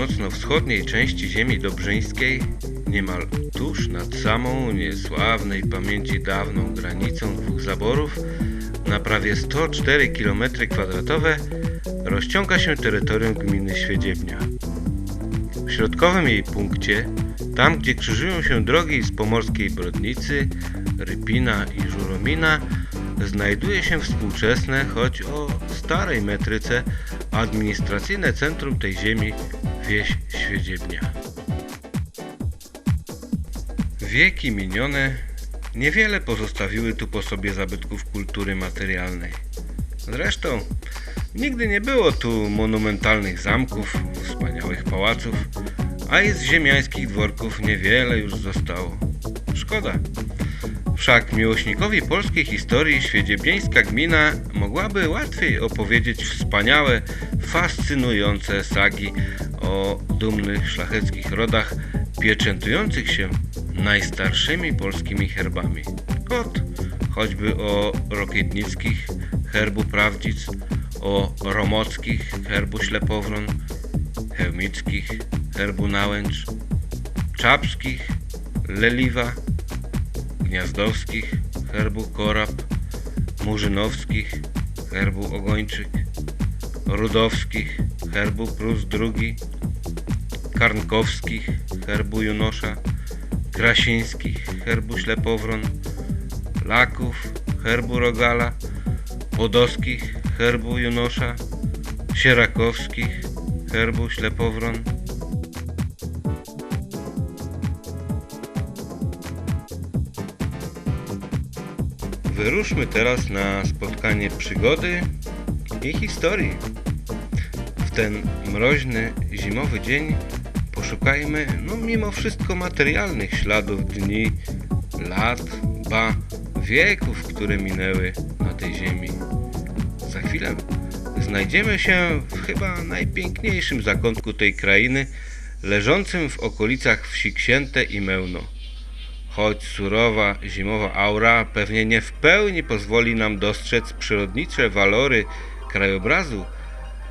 północno-wschodniej części ziemi dobrzyńskiej, niemal tuż nad samą niesławnej pamięci dawną granicą dwóch zaborów, na prawie 104 km2 rozciąga się terytorium gminy Świedziebnia. W środkowym jej punkcie, tam gdzie krzyżują się drogi z pomorskiej Brodnicy, Rypina i Żuromina, znajduje się współczesne, choć o starej metryce, administracyjne centrum tej ziemi, wieś Świedziebnia. Wieki minione niewiele pozostawiły tu po sobie zabytków kultury materialnej. Zresztą nigdy nie było tu monumentalnych zamków, wspaniałych pałaców, a i z ziemiańskich dworków niewiele już zostało. Szkoda. Wszak miłośnikowi polskiej historii świedziebieńska gmina mogłaby łatwiej opowiedzieć wspaniałe, fascynujące sagi o dumnych szlacheckich rodach pieczętujących się najstarszymi polskimi herbami. Ot, choćby o rokietnickich herbu Prawdzic, o romockich herbu Ślepowron, chełmickich herbu Nałęcz, czapskich Leliwa, gniazdowskich herbu Korab, murzynowskich herbu Ogończyk, rudowskich herbu Prus II, karnkowskich herbu Junosza, krasińskich herbu Ślepowron, laków herbu Rogala, podowskich herbu Junosza, sierakowskich herbu Ślepowron, Wyruszmy teraz na spotkanie przygody i historii. W ten mroźny, zimowy dzień poszukajmy, no mimo wszystko materialnych śladów dni, lat, ba, wieków, które minęły na tej ziemi. Za chwilę znajdziemy się w chyba najpiękniejszym zakątku tej krainy, leżącym w okolicach wsi Księte i Mełno. Choć surowa zimowa aura pewnie nie w pełni pozwoli nam dostrzec przyrodnicze walory krajobrazu,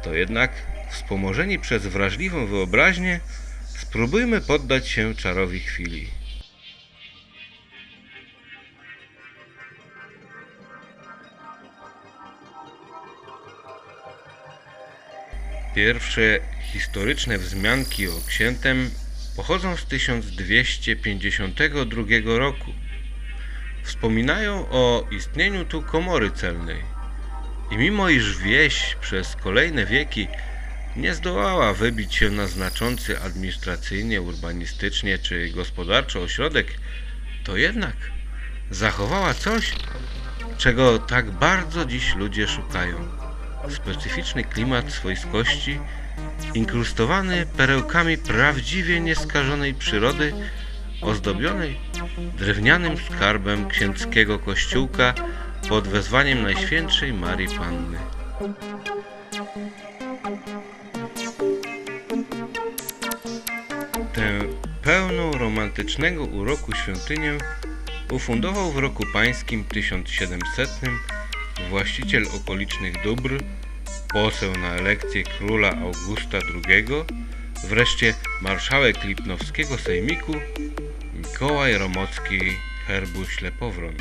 to jednak wspomożeni przez wrażliwą wyobraźnię spróbujmy poddać się czarowi chwili. Pierwsze historyczne wzmianki o księtem pochodzą z 1252 roku. Wspominają o istnieniu tu komory celnej. I mimo iż wieś przez kolejne wieki nie zdołała wybić się na znaczący administracyjnie, urbanistycznie czy gospodarczo ośrodek, to jednak zachowała coś, czego tak bardzo dziś ludzie szukają. Specyficzny klimat swojskości, inkrustowany perełkami prawdziwie nieskażonej przyrody, ozdobionej drewnianym skarbem księckiego kościółka pod wezwaniem Najświętszej Marii Panny. Tę pełną romantycznego uroku świątynię ufundował w roku pańskim 1700 właściciel okolicznych dóbr, poseł na elekcję króla Augusta II, wreszcie marszałek Lipnowskiego Sejmiku Mikołaj Romocki herbu Ślepowron.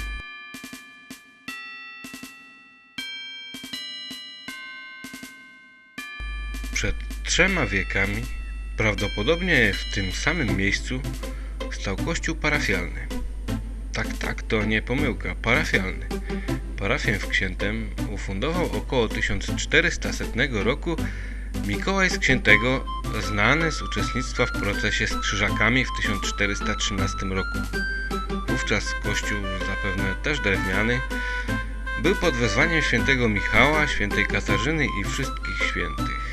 Przed trzema wiekami, prawdopodobnie w tym samym miejscu, stał kościół parafialny. Tak, tak, to nie pomyłka, parafialny. Parafię w Księtem ufundował około 1400 roku Mikołaj z Księtego, znany z uczestnictwa w procesie z krzyżakami w 1413 roku. Wówczas kościół, zapewne też drewniany, był pod wezwaniem świętego Michała, świętej Katarzyny i wszystkich świętych.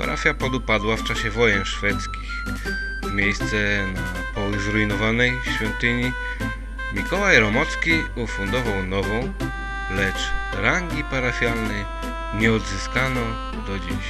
Parafia podupadła w czasie wojen szwedzkich. W miejsce na poły zrujnowanej świątyni Mikołaj Romocki ufundował nową, lecz rangi parafialnej nie odzyskano do dziś.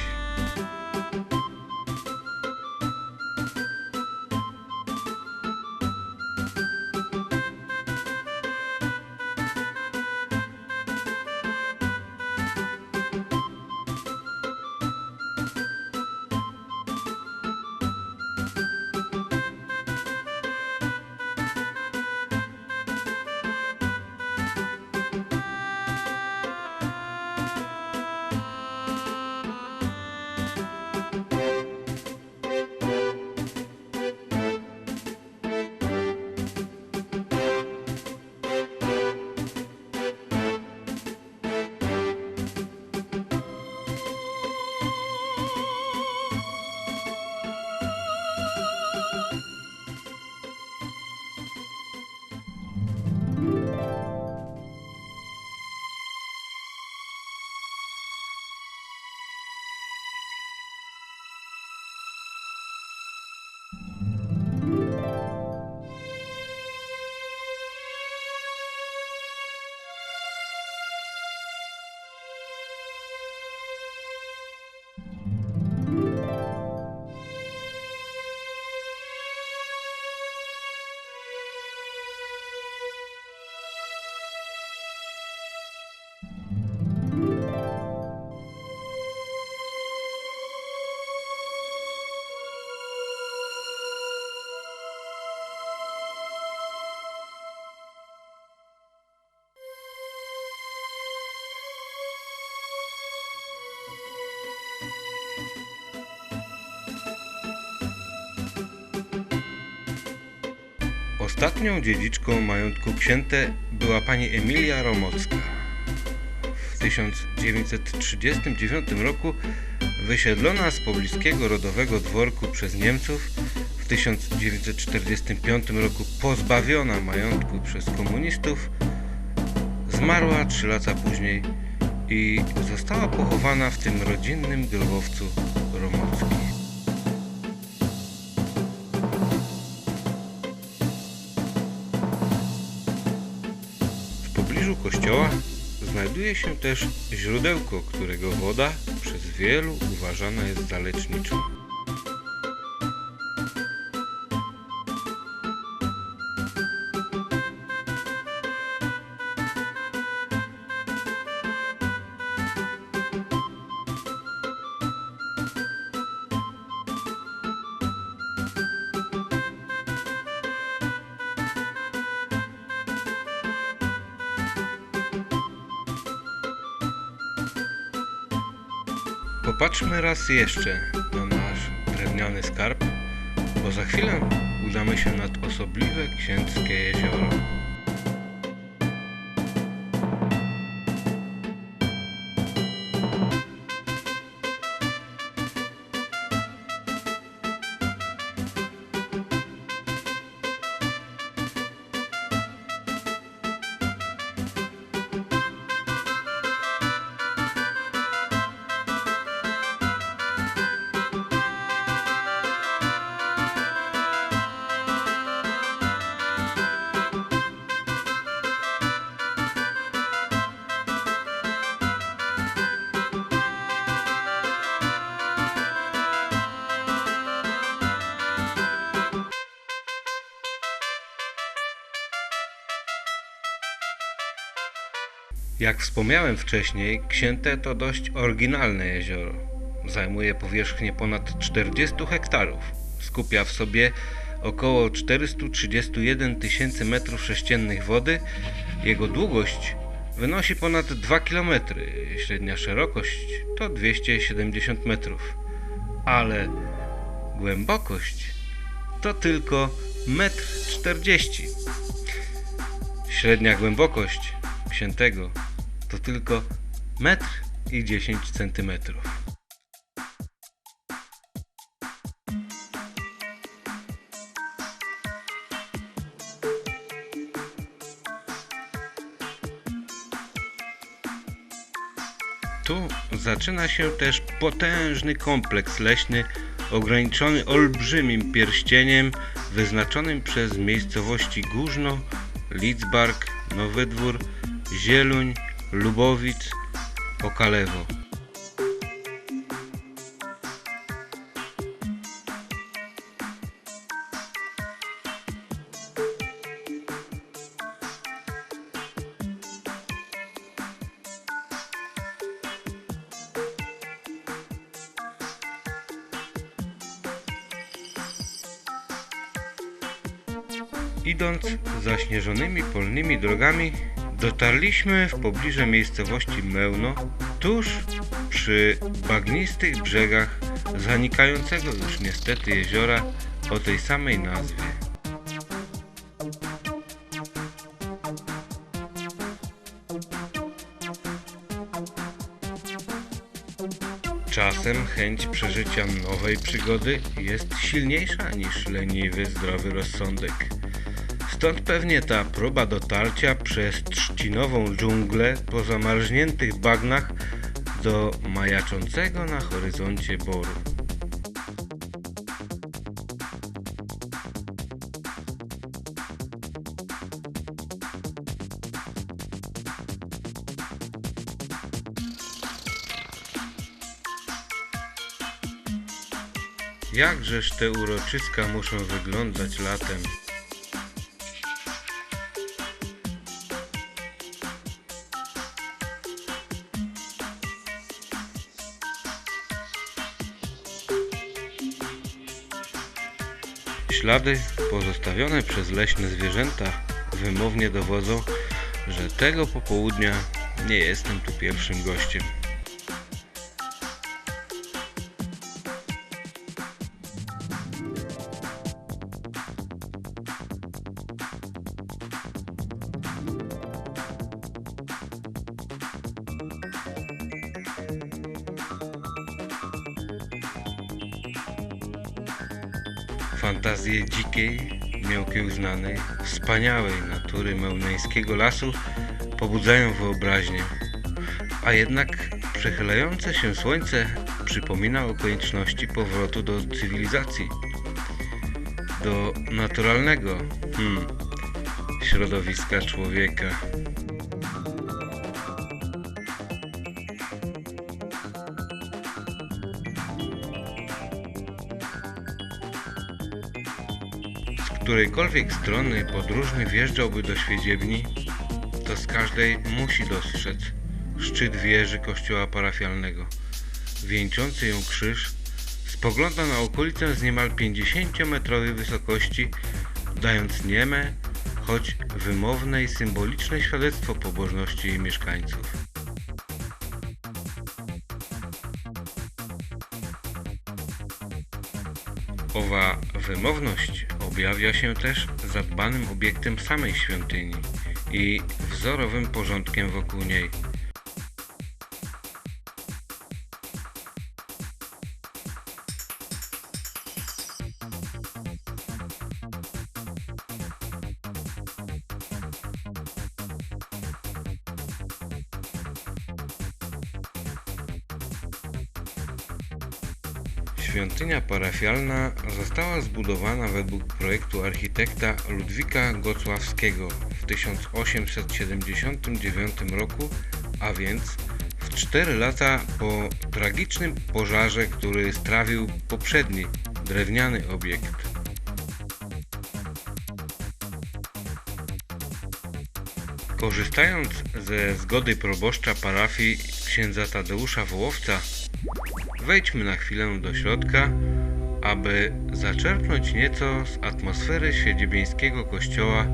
Ostatnią dziedziczką majątku księte była pani Emilia Romocka. W 1939 roku wysiedlona z pobliskiego rodowego dworku przez Niemców, w 1945 roku pozbawiona majątku przez komunistów, zmarła trzy lata później i została pochowana w tym rodzinnym grobowcu znajduje się też źródełko, którego woda przez wielu uważana jest za leczniczą. Raz jeszcze na nasz drewniany skarb, bo za chwilę udamy się nad osobliwe księckie jezioro. Jak wspomniałem wcześniej, Księte to dość oryginalne jezioro. Zajmuje powierzchnię ponad 40 hektarów. Skupia w sobie około 431 tysięcy metrów sześciennych wody. Jego długość wynosi ponad 2 km. Średnia szerokość to 270 metrów. Ale głębokość to tylko 1,40 m. Średnia głębokość księtego to tylko metr i 10 centymetrów. Tu zaczyna się też potężny kompleks leśny, ograniczony olbrzymim pierścieniem wyznaczonym przez miejscowości Górzno, Lidzbark, Nowy Dwór, Zieluń, Lubowic, Okalewo. Idąc zaśnieżonymi polnymi drogami, dotarliśmy w pobliże miejscowości Mełno, tuż przy bagnistych brzegach zanikającego już niestety jeziora o tej samej nazwie. Czasem chęć przeżycia nowej przygody jest silniejsza niż leniwy, zdrowy rozsądek. Stąd pewnie ta próba dotarcia przez trzcinową dżunglę po zamarzniętych bagnach do majaczącego na horyzoncie boru. Jakżeż te uroczyska muszą wyglądać latem. Ślady pozostawione przez leśne zwierzęta wymownie dowodzą, że tego popołudnia nie jestem tu pierwszym gościem. Fantazje dzikiej, nieokiełznanej, wspaniałej natury mełneńskiego lasu pobudzają wyobraźnię. A jednak przechylające się słońce przypomina o konieczności powrotu do cywilizacji, do naturalnego hmm, środowiska człowieka. Którejkolwiek strony podróżny wjeżdżałby do Świedziebni, to z każdej musi dostrzec szczyt wieży kościoła parafialnego. Wieńczący ją krzyż spogląda na okolicę z niemal 50-metrowej wysokości, dając nieme, choć wymowne i symboliczne świadectwo pobożności jej mieszkańców. Owa wymowność objawia się też zadbanym obiektem samej świątyni i wzorowym porządkiem wokół niej. Świątynia parafialna została zbudowana według projektu architekta Ludwika Gocławskiego w 1879 roku, a więc w 4 lata po tragicznym pożarze, który strawił poprzedni drewniany obiekt. Korzystając ze zgody proboszcza parafii księdza Tadeusza Wołowca, Wejdźmy na chwilę do środka, aby zaczerpnąć nieco z atmosfery świedziebińskiego kościoła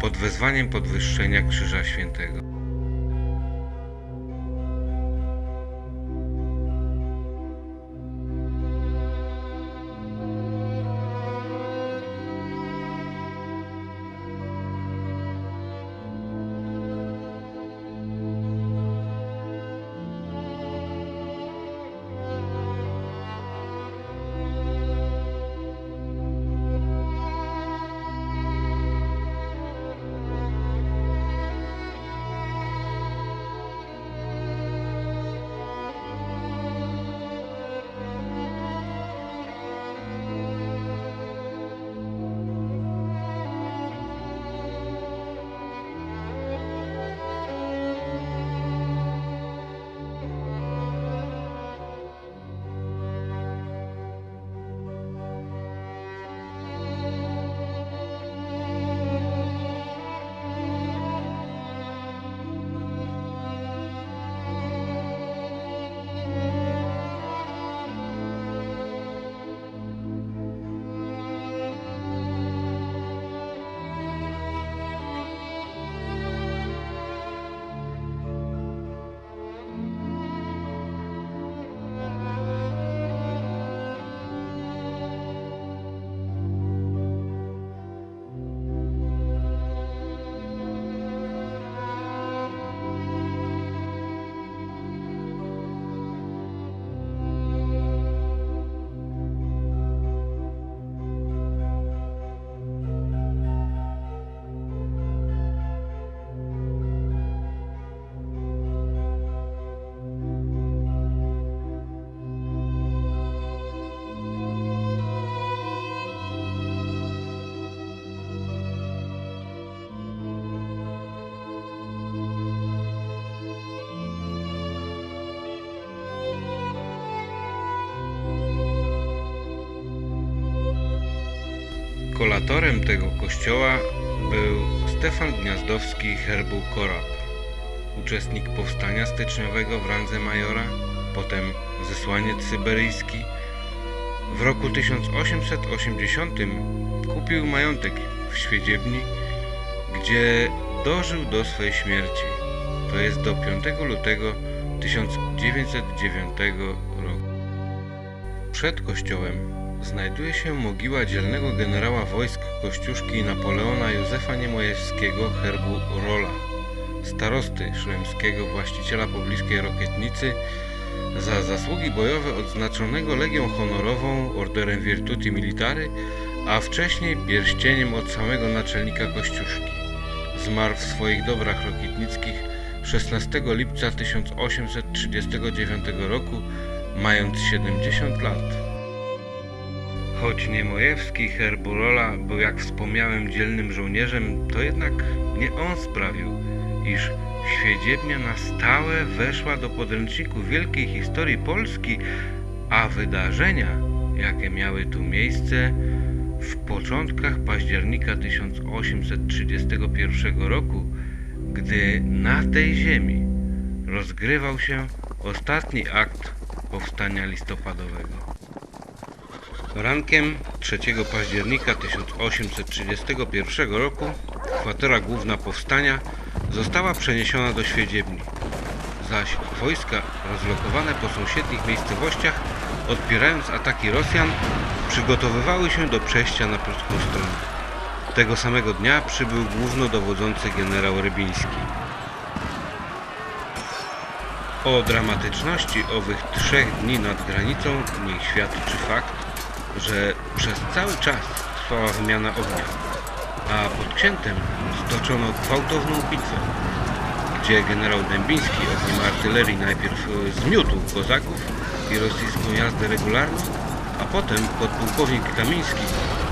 pod wezwaniem podwyższenia Krzyża Świętego. Kolatorem tego kościoła był Stefan Gniazdowski herbu Korab, uczestnik powstania styczniowego w randze majora, potem zesłaniec syberyjski. W roku 1880 kupił majątek w Świedziebni, gdzie dożył do swej śmierci, to jest do 5 lutego 1909 roku. Przed kościołem znajduje się mogiła dzielnego generała wojsk Kościuszki Napoleona Józefa Niemojewskiego herbu Rola, starosty szlemskiego właściciela pobliskiej Rokietnicy, za zasługi bojowe odznaczonego Legią Honorową Orderem Virtuti Military, a wcześniej pierścieniem od samego naczelnika Kościuszki. Zmarł w swoich dobrach rokitnickich 16 lipca 1839 roku, mając 70 lat. Choć Niemojewski Herburola był, jak wspomniałem, dzielnym żołnierzem, to jednak nie on sprawił, iż Świedziebnia na stałe weszła do podręczniku wielkiej historii Polski, a wydarzenia, jakie miały tu miejsce w początkach października 1831 roku, gdy na tej ziemi rozgrywał się ostatni akt powstania listopadowego. Rankiem 3 października 1831 roku kwatera główna powstania została przeniesiona do Świedziebni, zaś wojska rozlokowane po sąsiednich miejscowościach, odpierając ataki Rosjan, przygotowywały się do przejścia na pruską stronę. Tego samego dnia przybył głównodowodzący generał Rybiński. O dramatyczności owych trzech dni nad granicą niech świadczy fakt, że przez cały czas trwała wymiana ognia, a pod Księtem stoczono gwałtowną bitwę, gdzie generał Dębiński ogniem artylerii najpierw zmiótł kozaków i rosyjską jazdę regularną, a potem podpułkownik Kamiński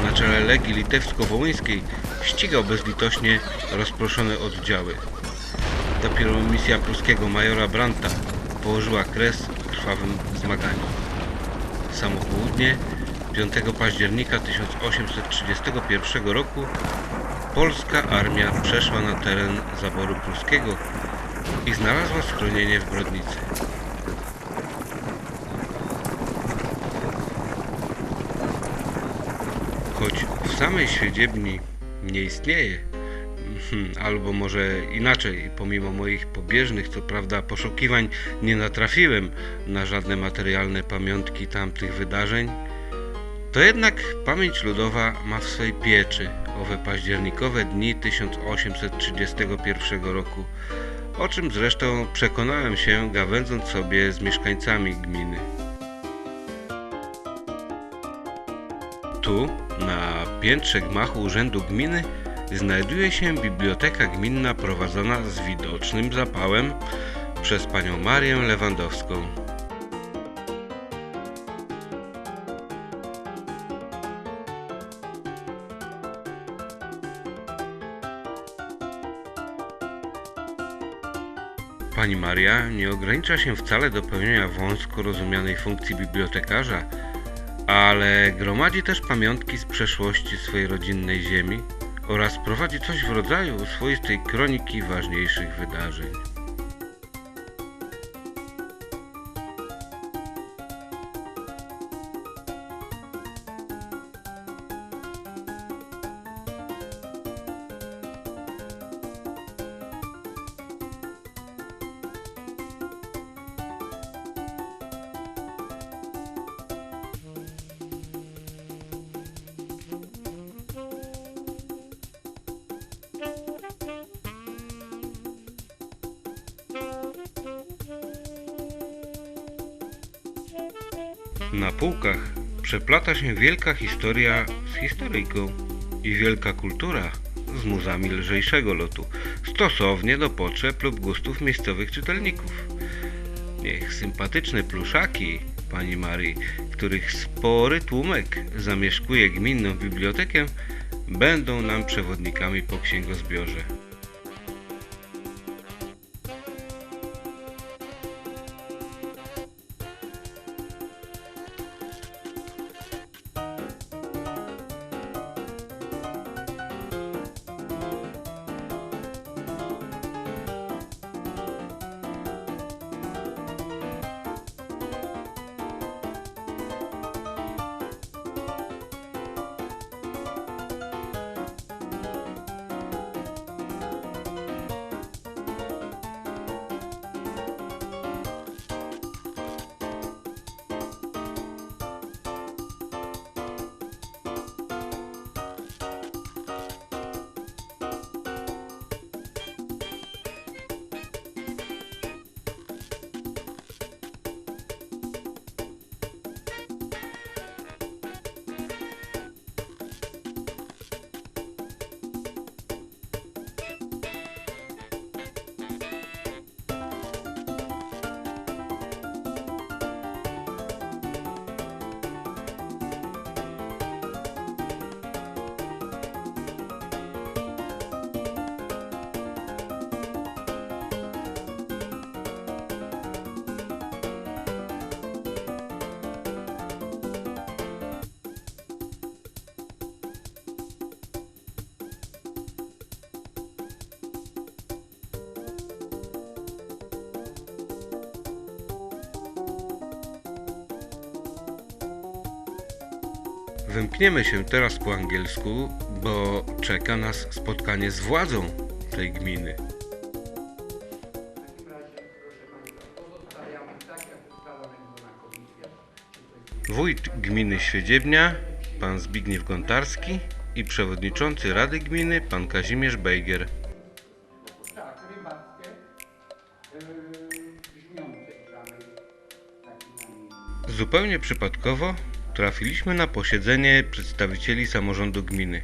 na czele Legii Litewsko-Wołyńskiej ścigał bezlitośnie rozproszone oddziały. Dopiero misja pruskiego majora Brandta położyła kres krwawym zmaganiom. Samo południe 5 października 1831 roku polska armia przeszła na teren zaboru pruskiego i znalazła schronienie w Brodnicy. Choć w samej Świedziebni nie istnieje, hmm, albo może inaczej, pomimo moich pobieżnych, co prawda, poszukiwań nie natrafiłem na żadne materialne pamiątki tamtych wydarzeń, to jednak pamięć ludowa ma w swej pieczy owe październikowe dni 1831 roku, o czym zresztą przekonałem się gawędząc sobie z mieszkańcami gminy. Tu, na piętrze gmachu Urzędu Gminy, znajduje się biblioteka gminna prowadzona z widocznym zapałem przez panią Marię Lewandowską. Maria nie ogranicza się wcale do pełnienia wąsko rozumianej funkcji bibliotekarza, ale gromadzi też pamiątki z przeszłości swojej rodzinnej ziemi oraz prowadzi coś w rodzaju swoistej kroniki ważniejszych wydarzeń. Przeplata się wielka historia z historyjką i wielka kultura z muzami lżejszego lotu, stosownie do potrzeb lub gustów miejscowych czytelników. Niech sympatyczne pluszaki pani Marii, których spory tłumek zamieszkuje gminną bibliotekę, będą nam przewodnikami po księgozbiorze. Wymkniemy się teraz po angielsku, bo czeka nas spotkanie z władzą tej gminy. Wójt gminy Świedziebnia, pan Zbigniew Gontarski i przewodniczący Rady Gminy, pan Kazimierz Bejger. Zupełnie przypadkowo trafiliśmy na posiedzenie przedstawicieli samorządu gminy.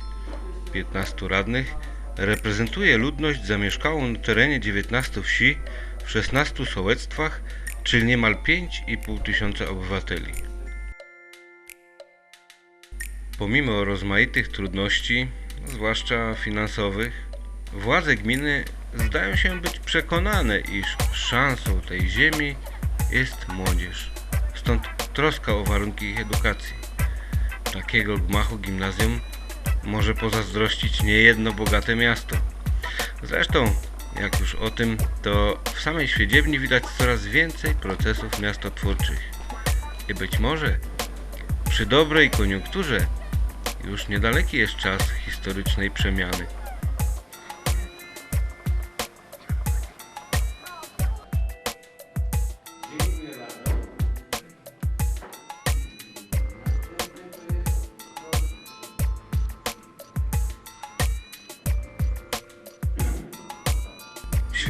15 radnych reprezentuje ludność zamieszkałą na terenie 19 wsi w 16 sołectwach, czyli niemal 5,5 tysiąca obywateli. Pomimo rozmaitych trudności, zwłaszcza finansowych, władze gminy zdają się być przekonane, iż szansą tej ziemi jest młodzież. Stąd troska o warunki ich edukacji. Takiego gmachu gimnazjum może pozazdrościć niejedno bogate miasto. Zresztą, jak już o tym, to w samej Świedziebni widać coraz więcej procesów miastotwórczych. I być może przy dobrej koniunkturze już niedaleki jest czas historycznej przemiany.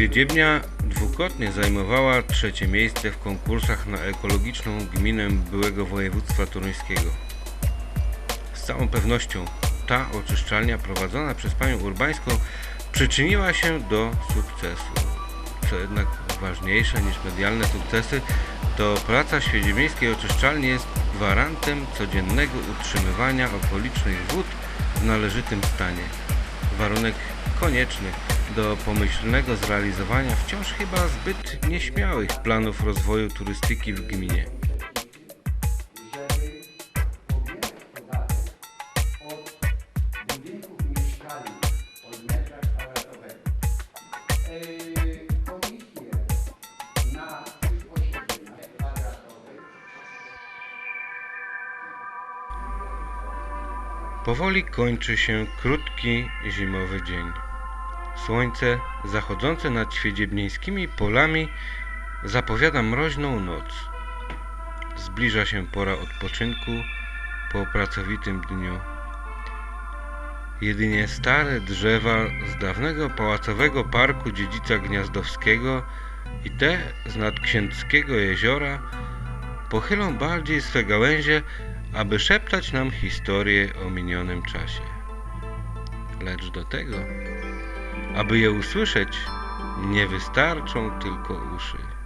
Świedziebnia dwukrotnie zajmowała trzecie miejsce w konkursach na ekologiczną gminę byłego województwa toruńskiego. Z całą pewnością ta oczyszczalnia prowadzona przez panią Urbańską przyczyniła się do sukcesu. Co jednak ważniejsze niż medialne sukcesy, to praca Świedziebieńskiej Oczyszczalni jest gwarantem codziennego utrzymywania okolicznych wód w należytym stanie. Warunek konieczny do pomyślnego zrealizowania wciąż chyba zbyt nieśmiałych planów rozwoju turystyki w gminie. Powoli kończy się krótki zimowy dzień. Słońce zachodzące nad świedziebnieńskimi polami zapowiada mroźną noc. Zbliża się pora odpoczynku po pracowitym dniu. Jedynie stare drzewa z dawnego pałacowego parku dziedzica Gniazdowskiego i te z nadksięckiego jeziora pochylą bardziej swe gałęzie, aby szeptać nam historię o minionym czasie. Lecz do tego, aby je usłyszeć, nie wystarczą tylko uszy.